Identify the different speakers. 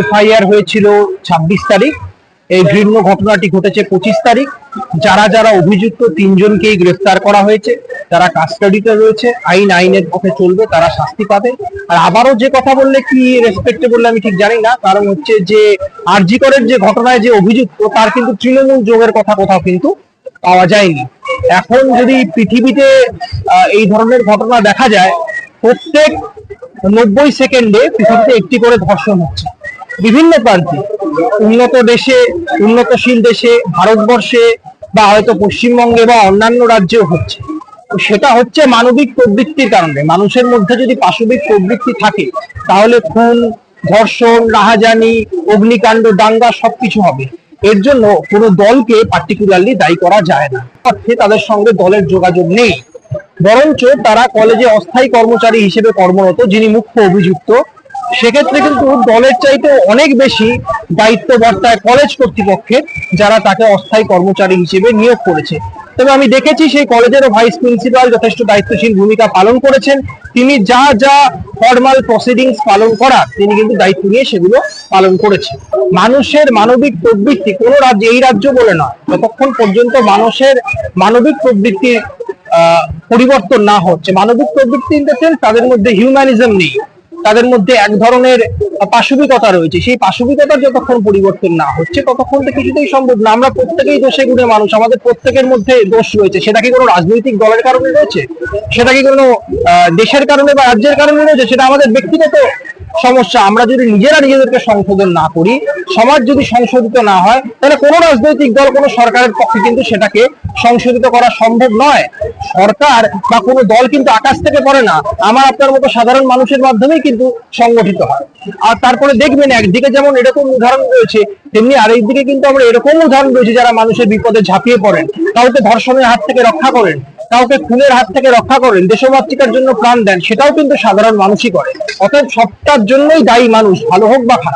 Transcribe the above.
Speaker 1: FIR হয়েছিল ছাব্বিশ তারিখ। এই ঘৃণ্য ঘটনাটি ঘটেছে পঁচিশ তারিখ। যারা যারা অভিযুক্ত তিনজনকেই গ্রেফতার করা হয়েছে তারা কাস্টাডিতে রয়েছে, আইন আইনের পথে চলবে, তারা শাস্তি পাবে। আর আবারও যে কথা বললে কি রেসপেক্টে বললে আমি ঠিক জানি না, কারণ হচ্ছে যে আরজি করের যে ঘটনায় যে অভিযুক্ত, তার কিন্তু তৃণমূল যোগের কথা কোথাও কিন্তু পাওয়া যায়নি। এখন যদি পৃথিবীতে এই ধরনের ঘটনা দেখা যায়, প্রত্যেক নব্বই সেকেন্ডে পৃথিবীতে একটি করে ধর্ষণ হচ্ছে। বিভিন্ন প্রান্তে। উন্নত দেশে, উন্নতশীল দেশে, ভারতবর্ষে বা হয়তো পশ্চিমবঙ্গে বা অন্যান্য রাজ্যেও হচ্ছে। সেটা হচ্ছে মানবিক প্রবৃত্তির কারণে। মানুষের মধ্যে যদি পাশবিক প্রবৃত্তি থাকে, তাহলে খুন, ধর্ষণ, রাহাজানি, অগ্নিকাণ্ড, দাঙ্গা সবকিছু হবে। এর জন্য কোনো দলকে পার্টিকুলারলি দায়ী করা যায় না। তাদের সঙ্গে দলের যোগাযোগ নেই। বরঞ্চ তারা কলেজে অস্থায়ী কর্মচারী হিসেবে কর্মরত, যিনি মুখ্য অভিযুক্ত। সেক্ষেত্রে কিন্তু দলের চাইতে অনেক বেশি দায়িত্ব বর্তায় কলেজ কর্তৃপক্ষের, যারা তাকে অস্থায়ী কর্মচারী হিসেবে নিয়োগ করেছে। তবে আমি দেখেছি সেই কলেজেরও ভাইস প্রিন্সিপাল যথেষ্ট দায়িত্বশীল ভূমিকা পালন করেছেন। তিনি যা যা ফর্মাল প্রসিডিংস পালন করা, তিনি কিন্তু দায়িত্ব নিয়ে সেগুলো পালন করেছেন। মানুষের মানবিক প্রবৃত্তি কোনো রাজ্য, এই রাজ্য বলে নয়। যতক্ষণ পর্যন্ত মানুষের মানবিক প্রবৃত্তির পরিবর্তন না হচ্ছে। মানবিক প্রবৃত্তি ইন তাদের মধ্যে হিউম্যানিজম নেই। তাদের মধ্যে এক ধরনের পাশবিকতা রয়েছে। সেই পাশবিকতার যতক্ষণ পরিবর্তন না হচ্ছে, ততক্ষণ তো কিছুতেই সম্ভব না। আমরা প্রত্যেকেই দোষে গুণে মানুষ। আমাদের প্রত্যেকের মধ্যে দোষ রয়েছে। সেটা কি কোনো রাজনৈতিক দলের কারণে রয়েছে? সেটা কি কোনো দেশের কারণে বা রাজ্যের কারণে রয়েছে? সেটা আমাদের ব্যক্তিগত সমস্যা, আমরা যদি নিজেরা নিজেদেরকে সংশোধন না করি, সমাজ যদি সংশোধিত না হয়, তাহলে কোনো রাজনৈতিক দল, কোনো সরকারের পক্ষে কিন্তু সেটাকে সংশোধিত করা সম্ভব নয়। সরকার বা কোনো দল কিন্তু আকাশ থেকে পড়ে না। আমার আপনার মতো সাধারণ মানুষের মাধ্যমেই কিন্তু সংগঠিত হয়। আর তারপরে দেখবেন, একদিকে যেমন এরকম উদাহরণ রয়েছে, তেমনি আরেক দিকে কিন্তু আমরা এরকম উদাহরণ রয়েছে যারা মানুষের বিপদে ঝাঁপিয়ে পড়েন, কাউকে ধর্ষণের হাত থেকে রক্ষা করেন। কাউকে খুনের হাত থেকে রক্ষা করেন দেশমাতৃকার জন্য প্রাণ দেন, সেটাও কিন্তু সাধারণ মানুষই করে। অতএব সবটার জন্যই দায়ী মানুষ, ভালো হোক বা খারাপ।